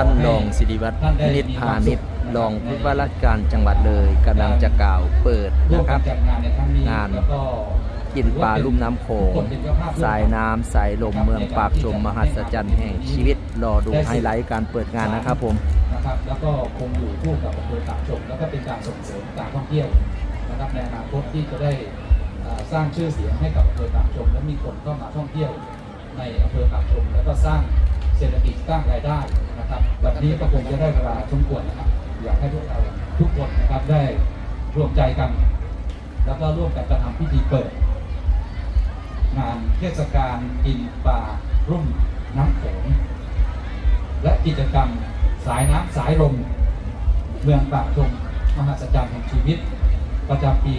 ท่านรองศิริวัฒน์นิตพาณิชย์รองผู้ว่าราชการจังหวัดเลยกำลังจะกล่าวเปิดร่วมนะคกัรันบจัดงานในครั้งนี้งานแล้วก็กินปลาลุ่มน้ำโขงสายน้ำสายลมเมืองปากชมมหัศจรรย์แห่งชีวิต รอดูไฮไลท์การเปิดงานนะครับผมนะครับแล้วก็คงอยู่คู่กับอำเภอตากชมแล้วก็เป็นการส่งเสริมการท่องเที่ยวนะครับในอนาคตที่จะได้อ่าสร้างชื่อเสียงให้กับอำเภอตากชม และมีคนเข้ามาท่องเที่ยวในอำเภอตากชม แล้วก็สร้างเศรษฐกิจสร้างรายได้นะครับ แบบนี้ก็คงจะได้เวลาสมควรนะครับ อยากให้พวกเราทุกคนนะครับได้ร่วมใจกัน แล้วก็ร่วมกันกระทำพิธีเปิด งานเทศกาลกินปลารุ่มน้ำโขงและกิจกรรมสายน้ำสายลมเมืองปากชมมหัศจรรย์แห่งชีวิต ประจำปี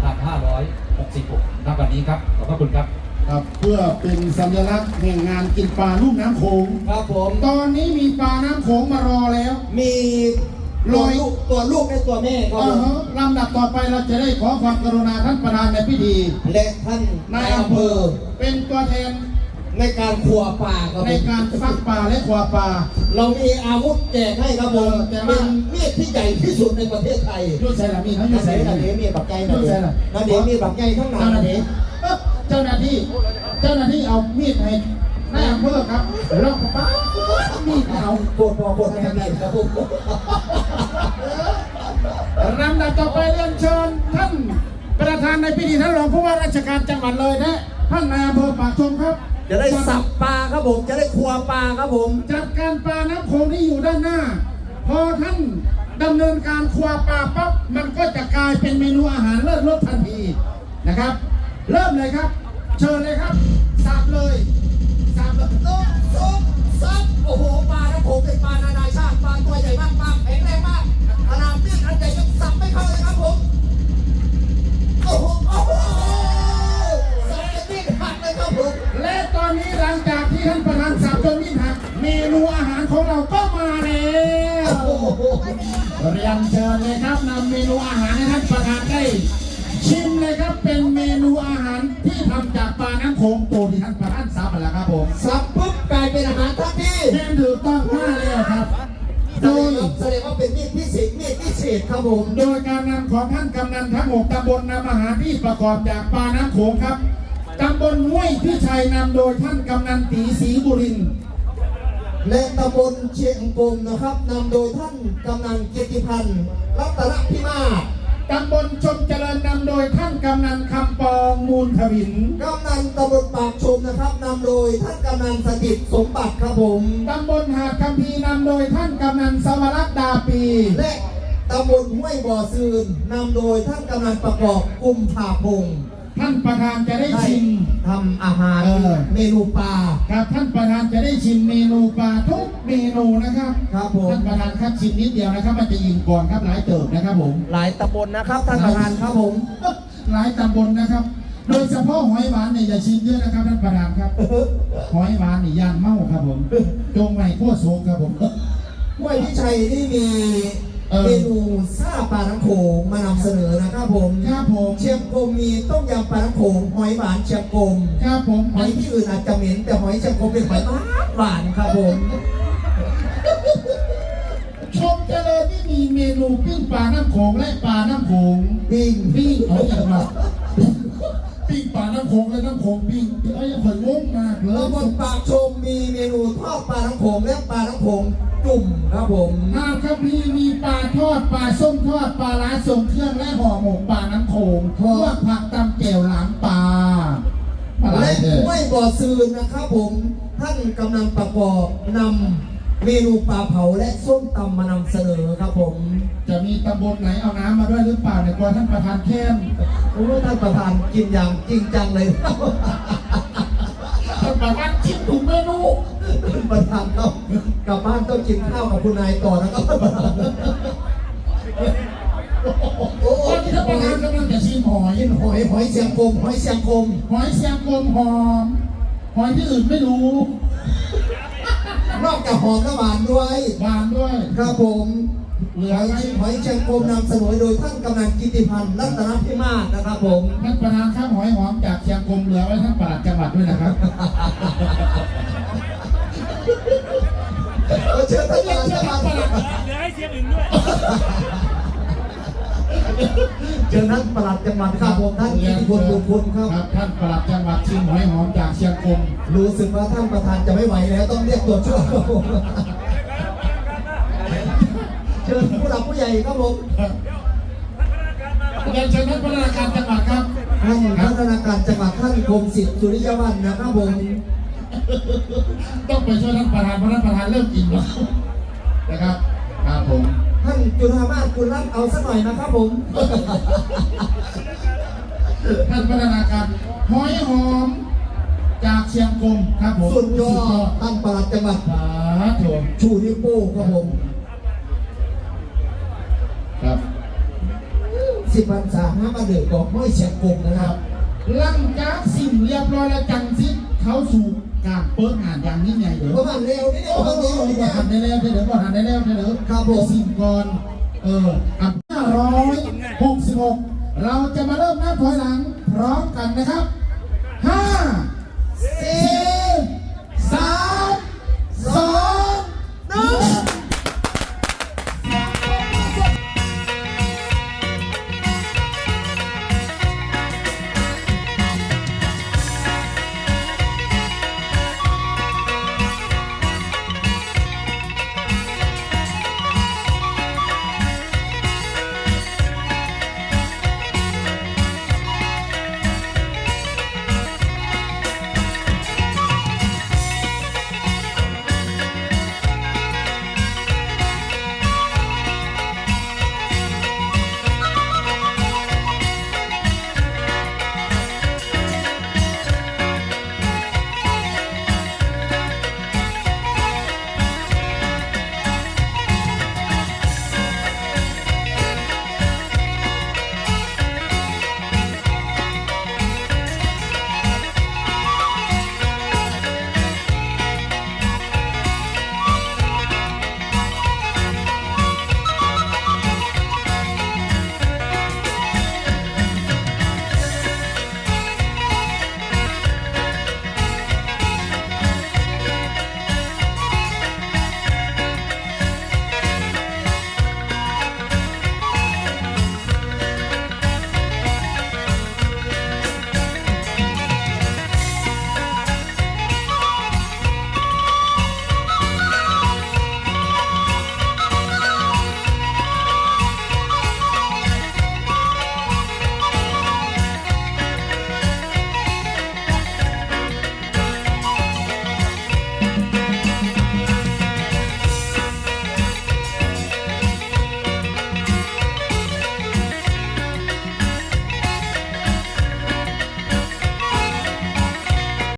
2566ณวันนี้ครับ ขอบพระคุณครับ ครับเพื่อเป็นสัญลักษณ์แห่งงานกินปลาลุ่มน้ำโขงครับผม ตอนนี้มีปลาน้ำโขงมารอแล้ว มีร้ตัวอยลูกตัวลูกและตัวแม่ครับอ่าผมฮะลำดับต่อไปเราจะได้ขอความกรุณาท่านประธานในพิธี และท่านนายอำเภอ เป็นตัวแทนในการครัวป่าครับในผมการฟักปลาและขวาปลาเรามีอาวุธแจกให้ครับผมแต่เป็ว่านมีดที่ใหญ่ที่สุดในประเทศไทยยุ่ใส่ละมีนะนั่ยุ่นใส่เดี๋ยวละนั่นมีเดี๋ยวมีบักใหญ่นั่นยุ่เดี๋ใส่ยวละนั่นเดี๋ยวมีบักใหญ่ทั้งนั้เจ้านหน้าเดี๋ที่ยว เจ้าหน้าที่ เจ้าหน้าที่เอามีดให้นายอำเภอครับแล้วก็ป้ามีดเอาปวดพอปวดแค่ไหนครับผมลำดับต่อไปเรียนเชิญท่านประธานในพิธีท่านรองผู้ว่าราชการจังหวัดเลยนะท่านนายอำเภอปากชมครับ จะได้สับปลาครับผม จะได้ครัวปลาครับผม จัดการปลาน้ำโขงที่อยู่ด้านหน้า พอท่านดำเนินการครัวปลาปั๊บมันก็จะกลายเป็นเมนูอาหารเลิศรสทันทีนะครับ เริ่มเลยครับ เชิญเลยครับสับเลยสับเลยซุปซุปซับโอ้โหปลานะผมเป็นปลานานาชาติปลาตัวใหญ่มากปลาแข็งแรงมากขนาดมีดอันใหญ่ยังสับไม่เข้าเลยครับผมโอ้โหโอ้โหสับจะมีดหักเลยครับผมและตอนนี้หลังจากที่ท่านประธานสับจนมินหักเมนูอาหารของเราก็มาแล้วโอ้โหเรียนเชิญเลยครับนำเมนูอาหารให้ท่านประธานได้ ชิมเลยครับเป็นเมนูอาหารที่ทำจากปลาน้ำโขงตัวที่ท่านประธานสับไปแล้วครับผมสับปุ๊บกลายเป็นอาหารทันทีแน่นถูกต้องมากแล้วครับแสโดดยงว่าแสดงว่าเป็นมีดพิเศษมีดพิเศษครับผม โดยการนำของท่านกำนันทั้งหกตำบลนำอาหารที่ประกอบจากปลาน้ำโขงครับตำบลห้วยพิชัยนำโดยท่านกำนันตีศรีบุรินทร์และตำบลเชียงกงนะครับนำโดยท่านกำนันเกียรติพันธ์รัตนพิมาศ ตำบลชมเจริญนำโดยท่านกำนันคำปองมูลทวินกำนันตำบลปากชมนะครับนำโดยท่านกำนันสถิตสมบัติครับผมตำบลหาดคำพีร์นำโดยท่านกำนันสวรักษ์ดาปี และตำบลห้วยบ่อซืนนำโดยท่านกำนันประกอบกุมภาพงศ์ ท่านประธานจะได้ได้ชิม ทำอาหารเออ เมนูปลา ครับท่านประธานจะได้ชิมเมนูปลาทุกเมนูนะครับครับผม ท่านประธานครับชิมนิดเดียวนะครับ มันจะยิงก่อนครับหลายเติบนะครับผม หลายตำบลนะครับท่านประธานครับผม หลายตำบลนะครับ โดยเฉพาะหอยหวานเนี่ยอย่าชิมเยอะนะครับท่านประธานครับ หอยหวานนี่ย่านเมาครับผมจงไว้โคตรโศกครับผม ห้วยพิชัยนี่มี เออเมนูซาปลาน้ำโขงมานำเสนอนะครับผมครับผมเชียงกงมีต้มยำปลาน้ำโขงหอยหวานเชียงกงครับผมหอยที่อื่นอาจจะเหม็นแต่หอยเชียงกงเป็นหอยหวานหวานครับผมชมเจริญนี่มีเมนูปิ้งปลาน้ำโขงและปลาน้ำโขงปิ้งปิ้งเอาอย่างไร ปิ้งปลาน้ำโขงและน้ำโขงปิ้งเอ้ยข่อยงงมากเลแล้วยบนปากชมมีเมนูทอดปลาน้ำโขงและปลาน้ำโขงจุ่มครับผมหากครับพี่มีปลาทอดปลาส้มทอดปลาล้าทรงเครื่องและห่อหมกปลาน้ำโขงพวกผักตำแจ่วหลามปลาอะไรและเนี่ยห้วยบ่อซืนนะครับผมท่านกำลังประกอบนำ เมนูปลาเผาและส้มตำมานำเสนอครับผม จะมีตำบลไหนเอาน้ำมาด้วยหรือเปล่าเนี่ยกลัวท่านประธานเข้มโอ้ท่านประธานกินอย่างจริงจังเลยท่านประธานชิมถุงเมนูท่านประธานต้องกลับบ้านต้องกินข้าวกับคุณนายก่อนนะครับโอ้ตอนที่ท่านประธานกำลังจะชิมหอยกินหอยหอยเชียงกงหอยเชียงกงหอยเสียงกลมหอมหอยที่อื่นไม่รู้ นอกจากหอมและหวานด้วย หวานด้วย ครับผมเหลืหออยไว้หอยเชียงกงนำเสนอโดยท่านกำนันกิติพันธ์รัตนพิมาศนะครับผมท่านประธานข้าวหอยหอมจากเชียงกลมเหลือไว้ท่านปลัดจังหวัดด้วยนะครับเออเชิญท่านปเรียลันดเชิจัญงหท่าวันดประหลัดเหลือให้เสียงอื่นด้วย เชิญท่านปลัดจังหวัดครับผมท่านอิทธิพลบุญคุณครับครับ ท่านประหลัดจังหวัดชิงหอยหอมจากเชียงคงรู้สึกว่าท่านประธานจะไม่ไหวแล้วต้องเรียกตัวช่วยครับผมเชิญผู้หลักผู้ใหญ่ครับผมเรียนเชิญท่านพัฒนาการจังหวัดครับท่านพัฒนาการจังหวัดท่านคมสิทธิ์สุริยวันนะครับผมต้องไปช่วยท่านประธานเพราะท่านประธานเริ่มกินแล้วนะครับครับผมท่าน จุฬามาศคุณรับเอาสักหน่อยนะครับผม ท่านพัฒนาการหอยหอม จากเชียงคงครับผมสุดยอดท่านปลัดจังหวัดสาธุชูนิ้วโป้งครับผมครับสิบพรรษาห้ามาเดือดกอกห้อยเชียงกงนะคครัรับบหลังจากสิ่งเรียบร้อยแล้วจังสิ้นเขาสู่ การเปิดงานอย่างนี้ไงเดี๋ยวประมาณเร็วนี่โอ้เดี๋ยวโหประมาณเร็วนี่บ่เนี่ยทันได้แล้วเดี๋ยวบ่ทันได้แล้วเดี๋ยวครับผม สิ่งก่อนเอออันห้าร้อยหกสิบหกเราจะมาเริ่มนับถอยหลังพร้อมกันนะครับห้า